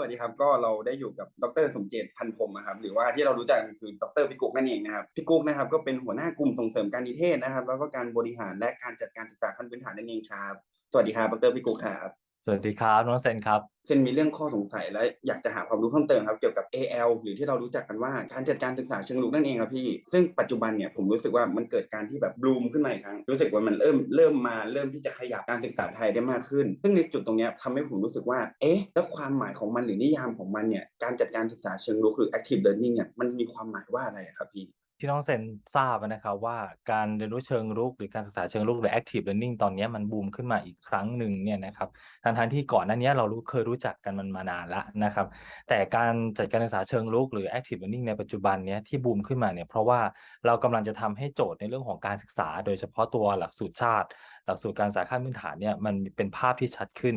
สวัสดีครับ ก็เราได้อยู่กับดรสมเจตพันพรมนะครับ หรือว่าที่เรารู้จักกันคือดรพิกุกนั่นเองนะครับพิกุกนะครับก็เป็นหัวหน้ากลุ่มส่งเสริมการนิเทศนะครับ แล้วก็การบริหารและการจัดการศึกษาขั้นพื้นฐานนั่นเองครับ สวัสดีครับดรพิกุกครับ วัสดีครับน้องเซนครับเช่นมีเรื่องข้อสงสัยและอยากจะหาความรู้เพิ่มเติมครับเกี่ยวกับ AL หรือที่เรารู้จักกันว่าการจัดการศึกษาเชิงรุกนั่นเองครับพี่ ซึ่งปัจจุบันเนี่ยผมรู้สึกว่ามันเกิดการที่แบบบลูมขึ้นมาอีกครั้งรู้สึกว่ามันเริ่มเริ่มมาเริ่มที่จะขยับการศึกษาไทยได้มากขึ้น ซึ่งในจุดตรงนี้ทำให้ผมรู้สึกว่าเอ๊ะแล้วความหมายของมันหรือนิยามของมันเนี่ยการจัดการศึกษาเชิงรุกหรือ active learning เนี่ยมันมีความหมายว่าอะไรครับพี่ ที่น้องเซนทราบนะครับว่า การเรียนรู้เชิงรุก หรือการศึกษาเชิงรุกหรือ active learning ตอนนี้มันบูมขึ้นมาอีกครั้งหนึ่งเนี่ยนะครับทั้งทที่ก่อนหน้านี้เรารู้เคยรู้จักกันมันมานานละนะครับ แต่การจัดการศึกษาเชิงรุกหรือ active learning ในปัจจุบันเนี้ยที่บูมขึ้นมาเนี่ยเพราะว่าเรากำลังจะทำให้โจทย์ในเรื่องของการศึกษา โดยเฉพาะตัวหลักสูตรชาติ หลักสูตรการศึกษาขั้นพื้นฐานเนี่ยมันเป็นภาพที่ชัดขึ้น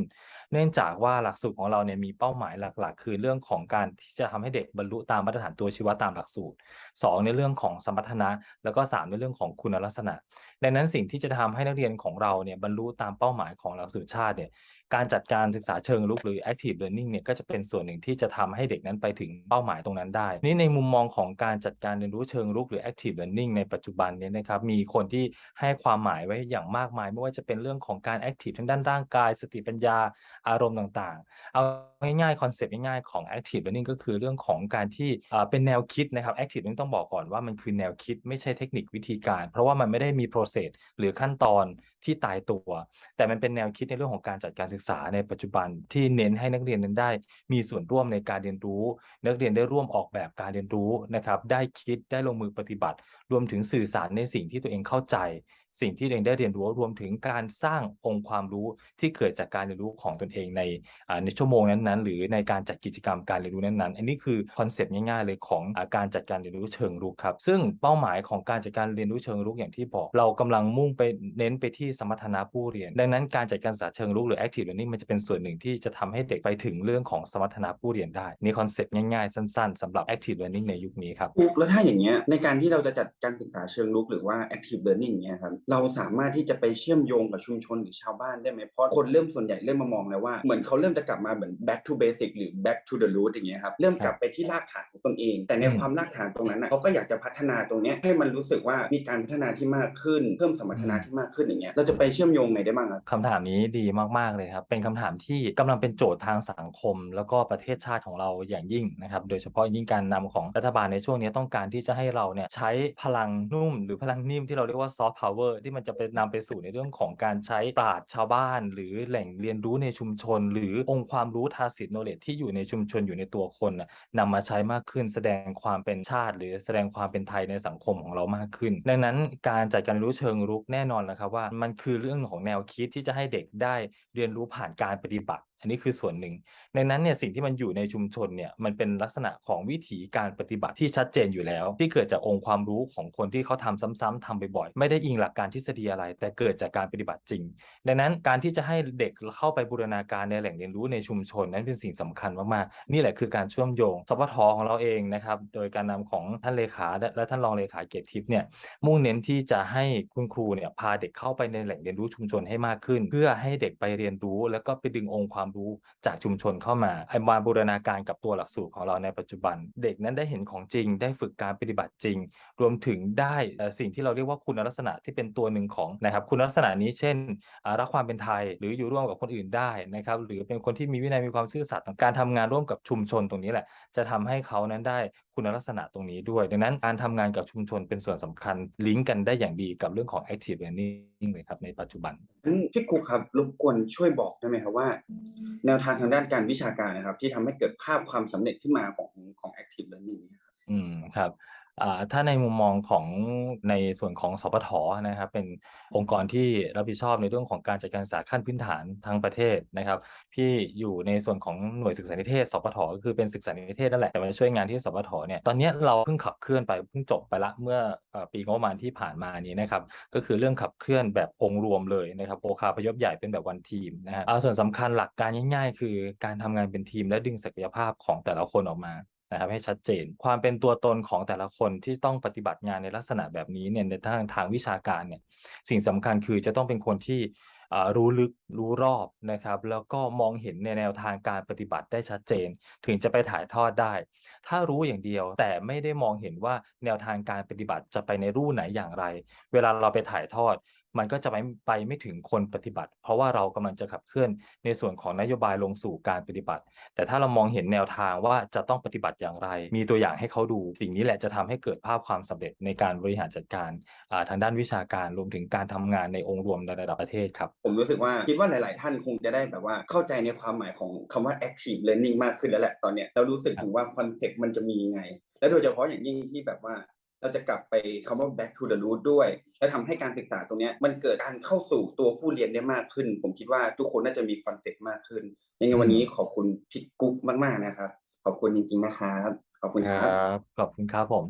เนื่องจากว่าหลักสูตรของเราเนี่ยมีเป้าหมายหลัก ๆ คือเรื่องของการที่จะทำให้เด็กบรรลุตามมาตรฐานตัวชี้วัดตามหลักสูตร 2 ในเรื่องของสมรรถนะ แล้วก็ 3 ในเรื่องของคุณลักษณะ ดังนั้นสิ่งที่จะทำให้นักเรียนของเราเนี่ยบรรลุตามเป้าหมายของหลักสูตรชาติเนี่ย การจัดการศึกษาเชิงลุกหรือ active learning เนี่ยก็จะเป็นส่วนหนึ่งที่จะทำให้เด็กนั้นไปถึงเป้าหมายตรงนั้นได้ นี่ในมุมมองของการจัดการเรียนรู้เชิงลุกหรือ active learning ในปัจจุบันเนี่ยนะครับมีคนที่ให้ความหมายไว้อย่างมากมาย ไม่ว่าจะเป็นเรื่องของการ active ทั้งด้านร่างกาย สติปัญญาอารมณ์ต่างๆ เอาง่ายๆคอนเซปต์ง่ายๆของ active learning ก็คือเรื่องของการที่เป็นแนวคิดนะครับ active learning ต้องบอกก่อนว่ามันคือแนวคิดไม่ใช่เทคนิควิธีการ เพราะว่ามันไม่ได้มี process หรือขั้นตอน ที่ตายตัว แต่มันเป็นแนวคิดในเรื่องของการจัดการศึกษาในปัจจุบันที่เน้นให้นักเรียนนั้นได้ มีส่วนร่วมในการเรียนรู้ นักเรียนได้ร่วมออกแบบการเรียนรู้นะครับ ได้คิดได้ลงมือปฏิบัติ รวมถึงสื่อสารในสิ่งที่ตัวเองเข้าใจ สิ่งที่ตัวเองได้เรียนรู้รวมถึงการสร้างองค์ความรู้ที่เกิดจากการเรียนรู้ของตนเองในในชั่วโมงนั้นๆ หรือในการจัดกิจกรรมการเรียนรู้นั้นๆ อันนี้คือคอนเซปต์ง่ายๆเลยของการจัดการเรียนรู้เชิงรุกครับ ซึ่งเป้าหมายของการจัดการเรียนรู้เชิงรุกอย่างที่บอก เรากำลังมุ่งไปเน้นไปที่สมรรถนะผู้เรียน ดังนั้นการจัดการศึกษาเชิงรุกหรือ active learning มันจะเป็นส่วนหนึ่งที่จะทำให้เด็กไปถึงเรื่องของสมรรถนะผู้เรียนได้นี่คอนเซปต์ง่ายๆ สั้นๆสำหรับ active learning ในยุคนี้ครับแล้วถ้าอย่างเงี้ยในการที่เราจะจัดการศึกษาเชิงรุกหรือว่า active learning เงี้ยครับเราสามารถที่จะไปเชื่อมโยงกับชุมชนหรือชาวบ้านได้ไหมเพราะคนเริ่มส่วนใหญ่เริ่มมามองแล้วว่าเหมือนเขาเริ่มจะกลับมาเหมือน back to basic หรือ back to the root อย่างเงี้ยครับเริ่มกลับไปที่รากฐานของตนเอง แต่ในความรากฐานตรงนั้นนะเขาก็อยากจะพัฒนาตรงเนี้ยให้มันรู้สึกว่ามีการพัฒนาที่มากขึ้น เพิ่มสมรรถนะที่มากขึ้นอย่างเงี้ยเราจะไปเชื่อมโยงไหนได้บ้างครับคำถามนี้ดีมากๆเลยครับเป็นคำถามที่กำลังเป็นโจทย์ทางสังคม แล้วก็ประเทศชาติของเราอย่างยิ่งนะครับโดยเฉพาะยิ่งการนำของรัฐบาลในช่วงนี้ต้องการที่จะให้เราเนี่ยใช้พลังนุ่ม หรือพลังนิ่มที่เราเรียกว่าซอฟต์พาวเวอร์ที่มันจะไปนำไปสู่ในเรื่องของการใช้ปราชญ์ชาวบ้าน หรือแหล่งเรียนรู้ในชุมชน หรือองค์ความรู้ทาสิตโนเลตที่อยู่ในชุมชนอยู่ในตัวคนนะนำมาใช้มากขึ้น แสดงความเป็นชาติ หรือแสดงความเป็นไทยในสังคมของเรามากขึ้น ดังนั้นการจัดการรู้เชิงรุกแน่นอนแล้วครับว่า มันคือเรื่องของแนวคิดที่จะให้เด็กได้เรียนรู้ผ่านการปฏิบัติ อันนี้คือส่วนหนึ่ง ในนั้นเนี่ยสิ่งที่มันอยู่ในชุมชนเนี่ยมันเป็นลักษณะของวิถีการปฏิบัติที่ชัดเจนอยู่แล้ว ที่เกิดจากองค์ความรู้ของคนที่เขาทำซ้ำๆทำบ่อยๆไม่ได้อิงหลักการทฤษฎีอะไร แต่เกิดจากการปฏิบัติจริง ดังนั้นการที่จะให้เด็กเข้าไปบูรณาการในแหล่งเรียนรู้ในชุมชน นั้นเป็นสิ่งสำคัญมากๆนี่แหละคือการเชื่อมโยงสพทของเราเองนะครับโดยการนำของท่านเลขาและท่านรองเลขาเกียรติทิพย์เนี่ยมุ่งเน้นที่จะให้คุณครูเนี่ยพาเด็กเข้าไปในแหล่งเรียนรู้ชุมชนให้มากขึ้น เพื่อให้เด็กไปเรียนรู้ แล้วก็ไปดึงองค์ความรู้จากชุมชนเข้ามาให้มาบูรณาการกับตัวหลักสูตรของเราในปัจจุบัน เด็กนั้นได้เห็นของจริง ได้ฝึกการปฏิบัติจริง รวมถึงได้สิ่งที่เราเรียกว่าคุณลักษณะที่เป็นตัวหนึ่งของนะครับคุณลักษณะนี้เช่น รักความเป็นไทยหรืออยู่ร่วมกับคนอื่นได้นะครับหรือเป็นคนที่มีวินัยมีความซื่อสัตย์การทำงานร่วมกับชุมชนตรงนี้แหละ จะทำให้เขานั้นได้คุณลักษณะตรงนี้ด้วย ดังนั้นการทำงานกับชุมชนเป็นส่วนสำคัญ ลิงก์กันได้อย่างดีกับเรื่องของ active learning เลยครับในปัจจุบันพี่ครูครับรบกวนช่วยบอกได้ไหมครับว่าแนวทางทางด้านการวิชาการนะครับ ที่ทำให้เกิดภาพความสำเร็จขึ้นมาของของ active learning ครับอืมครับ ถ้าในมุมมองของในส่วนของสพทนะครับ เป็นองค์กรที่รับผิดชอบในเรื่องของการจัดการศึกษาขั้นพื้นฐานทั้งประเทศนะครับที่อยู่ในส่วนของหน่วยศึกษานิเทศสพทก็คือเป็นศึกษานิเทศนั่นแหละแต่มาช่วยงานที่สพทเนี่ยตอนนี้เราเพิ่งขับเคลื่อนไปเพิ่งจบไปละเมื่อปีงบประมาณที่ผ่านมานี้นะครับก็คือเรื่องขับเคลื่อนแบบองค์รวมเลยนะครับโอคาพยพใหญ่เป็นแบบวันทีมนะฮะส่วนสำคัญหลักการง่าย ๆ คือการทำงานเป็นทีมและดึงศักยภาพของแต่ละคนออกมา นะครับให้ชัดเจน ความเป็นตัวตนของแต่ละคนที่ต้องปฏิบัติงานในลักษณะแบบนี้เนี่ยในทางทางวิชาการเนี่ยสิ่งสำคัญคือจะต้องเป็นคนที่รู้ลึกรู้รอบนะครับ แล้วก็มองเห็นในแนวทางการปฏิบัติได้ชัดเจน ถึงจะไปถ่ายทอดได้ ถ้ารู้อย่างเดียวแต่ไม่ได้มองเห็นว่าแนวทางการปฏิบัติจะไปในรูไหนอย่างไร เวลาเราไปถ่ายทอด มันก็จะไม่ไปไม่ถึงคนปฏิบัติ เพราะว่าเรากำลังจะขับเคลื่อนในส่วนของนโยบายลงสู่การปฏิบัติ แต่ถ้าเรามองเห็นแนวทางว่าจะต้องปฏิบัติอย่างไร มีตัวอย่างให้เขาดู สิ่งนี้แหละจะทำให้เกิดภาพความสำเร็จในการบริหารจัดการาทางด้านวิชาการรวมถึงการทำงานในองค์รวมในระดับประเทศครับ ผมรู้สึกว่าคิดว่าหลาย ๆ ท่านคงจะได้แบบว่าเข้าใจในความหมายของคำว่า active learning มากขึ้นแล้วแหละตอนเนี้ยเรารู้สึกถึงว่าคอนเซ็ปต์มันจะมียังไงและโดยเฉพาะอย่างยิ่งที่แบบว่า เราจะกลับไปคำว่า back to the root ด้วย และทำให้การศึกษาตรงเนี้ยมันเกิดการเข้าสู่ตัวผู้เรียนได้มากขึ้น ผมคิดว่าทุกคนน่าจะมีคอนเซ็ปต์มากขึ้นยังไงวันนี้ขอบคุณพี่กุ๊กมาก ๆ นะครับ ขอบคุณจริง ๆ นะครับ ขอบคุณคครัรับบขอบคุณครับผม